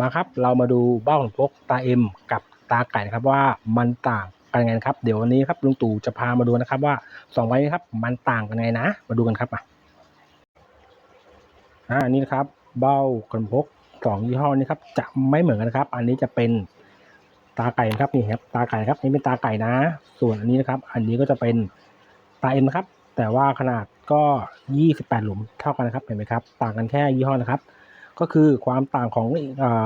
มาครับเรามาดูเบ้าของพกตาเอ็มกับตาไก่นะครับว่ามันต่างกันยังไงครับ เดี๋ยววันนี้ครับลุงตู่จะพามาดูนะครับว่าสองใบนี้ครับมันต่างกันยังไงนะ มาดูกันครับอะอ่าอันนี้นะครับเบ้ากันพกสองยี่ห้อนี้ครับจะไม่เหมือนกันครับ อันนี้จะเป็นตาไก่ครับนี่ครับตาไก่ครับนี่เป็นตาไก่นะ ส่วนอันนี้นะครับ อันนี้ก็จะเป็นตาเอ็มครับ แต่ว่าขนาดก็ 28 หลุมเท่ากันนะครับเห็นไหมครับ ต่างกันแค่ยี่ห้อนะครับ ก็คือความต่างของ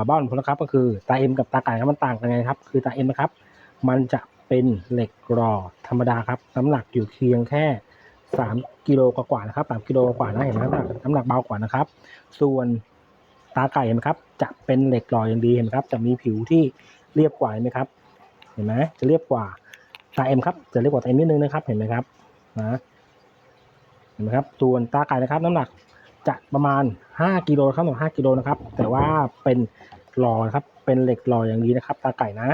บ้านพลนะครับก็คือตาเอ็มกับตาไก่ครับมันต่างกันไงครับ คือตาเอ็มนะครับ มันจะเป็นเหล็กรอธรรมดาครับน้ำหนักอยู่เพียงแค่3กิโลกว่านะครับ3กิโลกว่านะเห็นไหมครับน้ำหนักเบากว่านะครับ ส่วนตาไก่เห็นไหมครับ จะเป็นเหล็กหล่ออย่างดีเห็นไหมครับ จะมีผิวที่เรียบกว่าเห็นไหมครับ เห็นไหมจะเรียบกว่าตาเอ็มครับจะเรียบกว่าตาเอ็มนิดนึงนะครับ เห็นไหมครับนะเห็นไหมครับส่วนตาไก่นะครับ น้ำหนัก จะประมาณ 5กิโลครับหนึ่ง5กิโลนะครับ แต่ว่าเป็นหล่อครับ เป็นเหล็กหล่ออย่างดีนะครับ ตาไก่นะ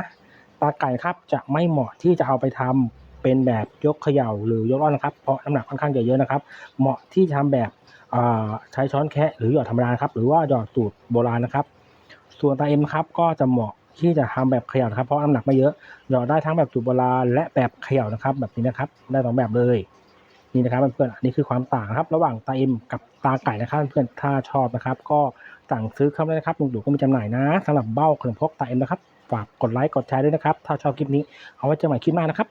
ตาไก่ครับจะไม่เหมาะที่จะเอาไปทำเป็นแบบยกเขย่าหรือยกอ้อนนะครับ เพราะน้ำหนักค่อนข้างจะเยอะนะครับ เหมาะที่จะทำแบบใช้ช้อนแคะหรือหยอดธรรมดาครับ หรือว่าหยอดสูตรโบราณนะครับ ส่วนตาเอ็มครับก็จะเหมาะที่จะทำแบบเขย่านะครับ เพราะน้ำหนักไม่เยอะหยอดได้ทั้งแบบสูตรโบราณและแบบเขย่านะครับ แบบนี้นะครับ ได้สองแบบเลย นี่นะครับเพื่อนๆอันนี้คือความต่างครับ ระหว่างตาเอ็มกับตาไก่นะครับเพื่อนๆถ้าชอบนะครับ ก็สั่งซื้อเข้าได้นะครับลุงดูก็มีจำหน่ายนะสำหรับเบ้าขนมพกตาเอ็มนะครับฝากกดไลค์กดแชร์ด้วยนะครับ ถ้าชอบคลิปนี้เอาไว้เจอใหม่คลิปหน้านะครับ